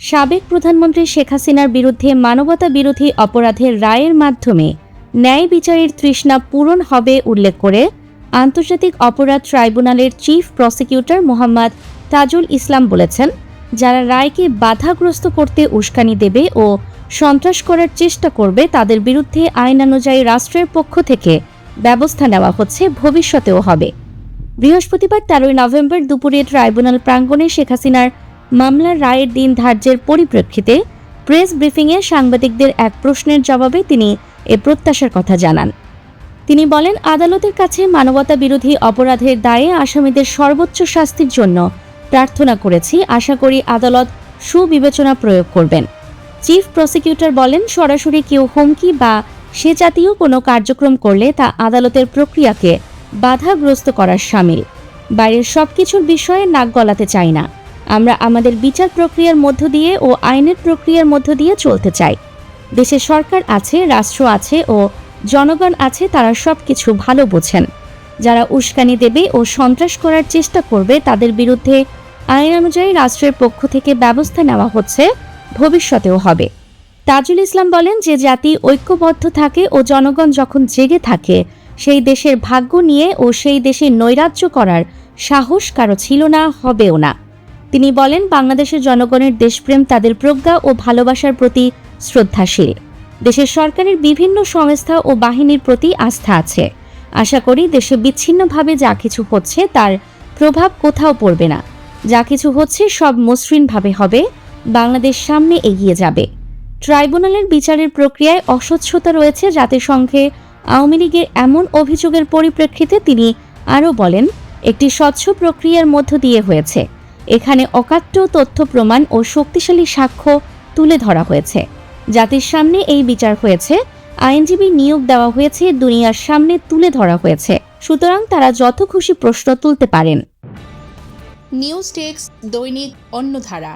সাবেক প্রধানমন্ত্রী শেখ হাসিনার বিরুদ্ধে মানবতা বিরোধী অপরাধের রায়ের মাধ্যমে ন্যায় বিচারের তৃষ্ণা পূরণ হবে উল্লেখ করে আন্তর্জাতিক অপরাধ ট্রাইব্যুনালের চিফ প্রসিকিউটর মোহাম্মদ তাজুল ইসলাম বলেছেন, যারা রায়কে বাধাগ্রস্ত করতে উস্কানি দেবে ও সন্ত্রাস করার চেষ্টা করবে, তাদের বিরুদ্ধে আইন অনুযায়ী রাষ্ট্রের পক্ষ থেকে ব্যবস্থা নেওয়া হচ্ছে, ভবিষ্যতেও হবে। বৃহস্পতিবার তেরোই নভেম্বর দুপুরে ট্রাইব্যুনাল প্রাঙ্গণে শেখ হাসিনার মামলার রায়ের দিন ধার্যের পরিপ্রেক্ষিতে প্রেস ব্রিফিংয়ে সাংবাদিকদের এক প্রশ্নের জবাবে তিনি এ প্রত্যাশার কথা জানান। তিনি বলেন, আদালতের কাছে মানবতা বিরোধী অপরাধের দায়ে আসামিদের সর্বোচ্চ শাস্তির জন্য প্রার্থনা করেছি। আশা করি আদালত সুবিবেচনা প্রয়োগ করবেন। চিফ প্রসিকিউটর বলেন, সরাসরি কেউ হুমকি বা সে জাতীয় কোনো কার্যক্রম করলে তা আদালতের প্রক্রিয়াকে বাধাগ্রস্ত করার সামিল। বাইরের সব কিছুর বিষয়ে নাক গলাতে চাই না। আমরা আমাদের বিচার প্রক্রিয়ার মধ্য দিয়ে ও আইনের প্রক্রিয়ার মধ্য দিয়ে চলতে চাই। দেশে সরকার আছে, রাষ্ট্র আছে ও জনগণ আছে, তারা সব কিছু ভালো বোঝেন। যারা উস্কানি দেবে ও সন্ত্রাস করার চেষ্টা করবে, তাদের বিরুদ্ধে আইন অনুযায়ী রাষ্ট্রের পক্ষ থেকে ব্যবস্থা নেওয়া হচ্ছে, ভবিষ্যতেও হবে। তাজুল ইসলাম বলেন যে জাতি ঐক্যবদ্ধ থাকে ও জনগণ যখন জেগে থাকে, সেই দেশের ভাগ্য নিয়ে ও সেই দেশে নৈরাজ্য করার সাহস কারও ছিল না, হবেও না। তিনি বলেন, বাংলাদেশের জনগণের দেশপ্রেম তাদের প্রজ্ঞা ও ভালোবাসার প্রতি শ্রদ্ধাশীল। দেশের সরকারের বিভিন্ন সংস্থা ও বাহিনীর প্রতি আস্থা আছে। আশা করি দেশে বিচ্ছিন্নভাবে যা কিছু হচ্ছে তার প্রভাব কোথাও পড়বে না। যা কিছু হচ্ছে সব মসৃণভাবে হবে। বাংলাদেশ সামনে এগিয়ে যাবে। ট্রাইব্যুনালের বিচারের প্রক্রিয়ায় অস্বচ্ছতা রয়েছে জাতিসংঘে। আওয়ামী লীগের এমন অভিযোগের পরিপ্রেক্ষিতে তিনি আরও বলেন, একটি স্বচ্ছ প্রক্রিয়ার মধ্য দিয়ে হয়েছে। এখানে অকাট্য তথ্য প্রমাণ ও শক্তিশালী সাক্ষ্য তুলে ধরা হয়েছে। জাতির সামনে এই বিচার হয়েছে। আইনজীবী নিয়োগ দেওয়া হয়েছে, দুনিয়ার সামনে তুলে ধরা হয়েছে। সুতরাং তারা যত খুশি প্রশ্ন তুলতে পারেন। নিউজ টেক্স দৈনিক অন্যধারা